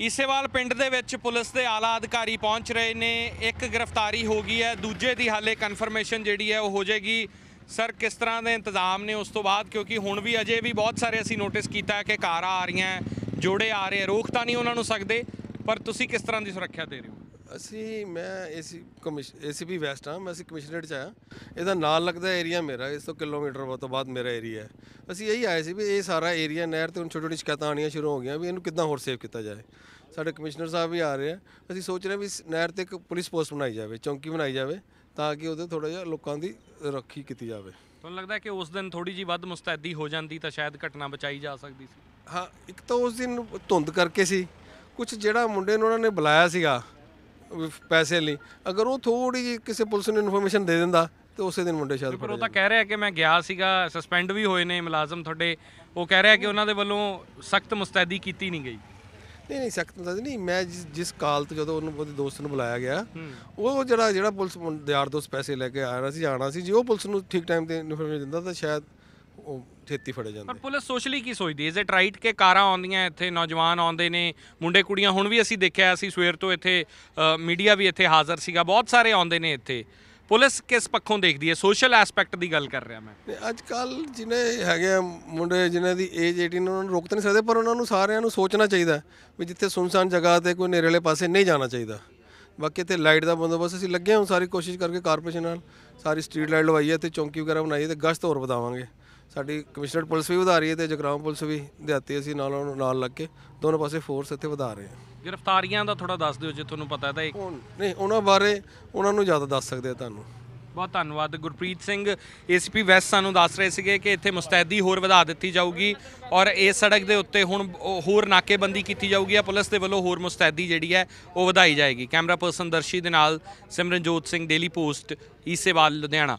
ਈਸੇਵਾਲ ਪਿੰਡ ਦੇ ਵਿੱਚ ਪੁਲਿਸ ਦੇ ਆਲਾ ਅਧਿਕਾਰੀ ਪਹੁੰਚ ਰਹੇ ਨੇ। ਇੱਕ ਗ੍ਰਿਫਤਾਰੀ ਹੋ ਗਈ ਹੈ। ਦੂਜੇ ਦੀ ਹਾਲੇ ਕਨਫਰਮੇਸ਼ਨ ਜਿਹੜੀ ਹੈ ਉਹ ਹੋ ਜਾਏਗੀ। ਸਰ ਕਿਸ ਤਰ੍ਹਾਂ ਦੇ ਇੰਤਜ਼ਾਮ ਨੇ ਉਸ ਤੋਂ ਬਾਅਦ? ਕਿਉਂਕਿ ਹੁਣ ਵੀ ਅਜੇ ਵੀ ਬਹੁਤ ਸਾਰੇ ਅਸੀਂ ਨੋਟਿਸ ਕੀਤਾ ਕਿ ਕਾਰਾਂ ਆ ਰਹੀਆਂ ਜੋੜੇ ਆ ਰਹੇ ਹੈ, ਰੋਕ ਤਾਂ ਨਹੀਂ ਉਹਨਾਂ ਨੂੰ ਸਕਦੇ ਪਰ ਤੁਸੀਂ ਕਿਸ ਤਰ੍ਹਾਂ ਦੀ ਸੁਰੱਖਿਆ ਦੇ ਰਹੇ ਹੋ? ਅਸੀਂ ਮੈਂ ਏਸੀ ਏਸੀਪੀ ਵੈਸਟ ਹਾਂ ਮੈਂ ਅਸੀਂ ਕਮਿਸ਼ਨਰੇਟ ਚ ਆਇਆ। ਇਹਦਾ ਨਾਲ ਲੱਗਦਾ ਏਰੀਆ ਮੇਰਾ ਇਸ ਤੋਂ ਕਿਲੋਮੀਟਰ ਤੋਂ ਬਾਅਦ ਮੇਰਾ ਏਰੀਆ ਹੈ। ਅਸੀਂ ਇਹੀ ਆਏ ਸੀ ਵੀ ਇਹ ਸਾਰਾ ਏਰੀਆ ਨਹਿਰ ਤੇ ਹੁਣ ਛੋਟੀ ਛੋਟੀ ਸ਼ਿਕਾਇਤਾਂ ਆਉਣੀਆਂ ਸ਼ੁਰੂ ਹੋ ਗਈਆਂ ਵੀ ਇਹਨੂੰ ਕਿੱਦਾਂ ਹੋਰ ਸੇਵ ਕੀਤਾ ਜਾਏ। ਸਾਡੇ ਕਮਿਸ਼ਨਰ ਸਾਹਿਬ ਵੀ ਆ ਰਹੇ ਆ। ਅਸੀਂ ਸੋਚ ਰਹੇ ਵੀ ਇਸ ਨਹਿਰ ਤੇ ਇੱਕ ਪੁਲਿਸ ਪੋਸਟ ਬਣਾਈ ਜਾਵੇ ਚੌਂਕੀ ਬਣਾਈ ਜਾਵੇ ਤਾਂ ਕਿ ਉਹਦੇ ਥੋੜਾ ਜਿਹਾ ਲੋਕਾਂ ਦੀ ਰੱਖੀ ਕੀਤੀ ਜਾਵੇ। ਤੁਹਾਨੂੰ ਲੱਗਦਾ ਕਿ ਉਸ ਦਿਨ ਥੋੜੀ ਜੀ ਵੱਧ ਮੁਸਤੈਦੀ ਹੋ ਜਾਂਦੀ ਤਾਂ ਸ਼ਾਇਦ ਘਟਨਾ ਬਚਾਈ ਜਾ ਸਕਦੀ ਸੀ? ਹਾਂ ਇੱਕ ਤਾਂ ਉਸ ਦਿਨ ਧੁੰਦ ਕਰਕੇ ਸੀ। ਕੁਝ ਜਿਹੜਾ ਮੁੰਡੇ ਨੂੰ ਉਹਨਾਂ ਨੇ ਬੁਲਾਇਆ ਸੀਗਾ ਪੈਸੇ ਲਈ। ਅਗਰ ਉਹ ਥੋੜੀ ਜਿਹੀ ਕਿਸੇ ਪੁਲਿਸ ਨੂੰ ਇਨਫੋਰਮੇਸ਼ਨ ਦੇ ਦਿੰਦਾ ਤੇ ਉਸੇ ਦਿਨ ਮੁੰਡੇ ਸ਼ਾਇਦ ਪਰ ਉਹ ਤਾਂ ਕਹਿ ਰਿਹਾ ਕਿ ਮੈਂ ਗਿਆ ਸੀਗਾ ਸਸਪੈਂਡ ਵੀ ਹੋਏ ਨੇ ਮੁਲਾਜ਼ਮ ਤੁਹਾਡੇ। ਉਹ ਕਹਿ ਰਿਹਾ ਕਿ ਉਹਨਾਂ ਦੇ ਵੱਲੋਂ ਸਖਤ ਮੁਸਤੈਦੀ ਕੀਤੀ ਨਹੀਂ ਗਈ। ਨਹੀਂ ਨਹੀਂ ਸਖਤ ਤਾਂ ਨਹੀਂ। ਮੈਂ ਜਿਸ ਜਿਸ ਕਾਲ ਤੋਂ ਜਦੋਂ ਉਹਨੂੰ ਉਹਦੇ ਦੋਸਤ ਨੂੰ ਬੁਲਾਇਆ ਗਿਆ ਉਹ ਜਿਹੜਾ ਜਿਹੜਾ ਪੁਲਿਸ ਯਾਰ ਦੋਸਤ ਪੈਸੇ ਲੈ ਕੇ ਆ ਰਿਹਾ ਸੀ ਜਾਣਾ ਸੀ ਜੇ ਉਹ ਪੁਲਿਸ ਨੂੰ ਠੀਕ ਟਾਈਮ ਤੇ ਇਨਫੋਰਮੇਸ਼ਨ ਦਿੰਦਾ ਤਾਂ ਸ਼ਾਇਦ ਉਹ ਛੇਤੀ ਫੜੇ ਪਰ ਜਾਂਦੇ ਪੁਲਿਸ ਸੋਸ਼ਲੀ ਕੀ ਸੋਚਦੀ ਇਜ਼ ਇਟ ਰਾਈਟ ਕਿ ਕਾਰਾਂ ਆਉਂਦੀਆਂ ਇੱਥੇ ਨੌਜਵਾਨ ਆਉਂਦੇ ਨੇ ਮੁੰਡੇ ਕੁੜੀਆਂ? ਹੁਣ ਵੀ ਅਸੀਂ ਦੇਖਿਆ ਅਸੀਂ ਸਵੇਰ ਤੋਂ ਇੱਥੇ ਮੀਡੀਆ ਵੀ ਇੱਥੇ ਹਾਜ਼ਰ ਸੀਗਾ। ਬਹੁਤ ਸਾਰੇ ਆਉਂਦੇ ਨੇ ਇੱਥੇ। ਪੁਲਿਸ ਕਿਸ ਪੱਖੋਂ ਦੇਖਦੀ ਹੈ? ਸੋਸ਼ਲ ਐਸਪੈਕਟ ਦੀ ਗੱਲ ਕਰ ਰਿਹਾ ਮੈਂ। ਅੱਜ ਕੱਲ ਜਿਹਨੇ ਹੈਗੇ ਆ ਮੁੰਡੇ ਜਿਨ੍ਹਾਂ ਦੀ ਏਜ 18 ਉਹਨਾਂ ਨੂੰ ਰੋਕ ਤਾਂ ਨਹੀਂ ਸਕਦੇ ਪਰ ਉਹਨਾਂ ਨੂੰ ਸਾਰਿਆਂ ਨੂੰ ਸੋਚਣਾ ਚਾਹੀਦਾ ਵੀ ਜਿੱਥੇ ਸੁਨਸਾਨ ਜਗ੍ਹਾ ਤੇ ਕੋਈ ਨੇੜੇਲੇ ਪਾਸੇ ਨਹੀਂ ਜਾਣਾ ਚਾਹੀਦਾ। ਬਾਕੀ ਇੱਥੇ ਲਾਈਟ ਦਾ ਬੰਦੋਬਸਤ ਅਸੀਂ ਲੱਗੇ ਹਾਂ ਸਾਰੀ ਕੋਸ਼ਿਸ਼ ਕਰਕੇ ਕਾਰਪੋਰੇਸ਼ਨ ਨਾਲ ਸਾਰੀ ਸਟਰੀਟ ਲਾਈਟ ਲਵਾਈ ਹੈ ਤੇ ਚੌਂਕੀ ਵਗੈਰਾ ਬਣਾਈ ਹੈ ਤੇ ਗਸ਼ਤ ਹੋਰ ਵਧਾਵਾਂਗੇ। ਸਾਡੀ ਕਮਿਸ਼ਨਰ ਪੁਲਿਸ ਵੀ ਵਧਾ ਰਹੀ ਹੈ ਤੇ ਜਗਰਾਮ ਪੁਲਿਸ ਵੀ ਦਿਹਾਤੀ ਅਸੀਂ ਨਾਲ ਨਾਲ ਲੱਗ ਕੇ ਦੋਨੋਂ ਪਾਸੇ ਫੋਰਸ ਇੱਥੇ ਵਧਾ ਰਹੇ ਹਾਂ। ਗ੍ਰਿਫਤਾਰੀਆਂ ਦਾ ਥੋੜਾ ਦੱਸ ਦਿਓ ਜੇ ਤੁਹਾਨੂੰ ਪਤਾ ਹੈ ਤਾਂ ਇੱਕ ਹੁਣ ਨਹੀਂ ਉਹਨਾਂ ਬਾਰੇ ਉਹਨਾਂ ਨੂੰ ਜ਼ਿਆਦਾ ਦੱਸ ਸਕਦੇ ਆ ਤੁਹਾਨੂੰ। ਬਹੁਤ ਧੰਨਵਾਦ। ਗੁਰਪ੍ਰੀਤ ਸਿੰਘ ਏਸੀਪੀ ਵੈਸਟ ਸਾਨੂੰ ਦੱਸ ਰਹੇ ਸੀਗੇ ਕਿ ਇੱਥੇ ਮੁਸਤੈਦੀ ਹੋਰ ਵਧਾ ਦਿੱਤੀ ਜਾਊਗੀ ਔਰ ਇਸ ਸੜਕ ਦੇ ਉੱਤੇ ਹੁਣ ਉਹ ਹੋਰ ਨਾਕੇਬੰਦੀ ਕੀਤੀ ਜਾਊਗੀ ਆ। ਪੁਲਿਸ ਦੇ ਵੱਲੋਂ ਹੋਰ ਮੁਸਤੈਦੀ ਜਿਹੜੀ ਹੈ ਉਹ ਵਧਾਈ ਜਾਏਗੀ। ਕੈਮਰਾ ਪਰਸਨ ਦਰਸ਼ੀ ਦੇ ਨਾਲ ਸਿਮਰਨਜੋਤ ਸਿੰਘ ਡੇਲੀ ਪੋਸਟ ਈਸੇਵਾਲ ਲੁਧਿਆਣਾ।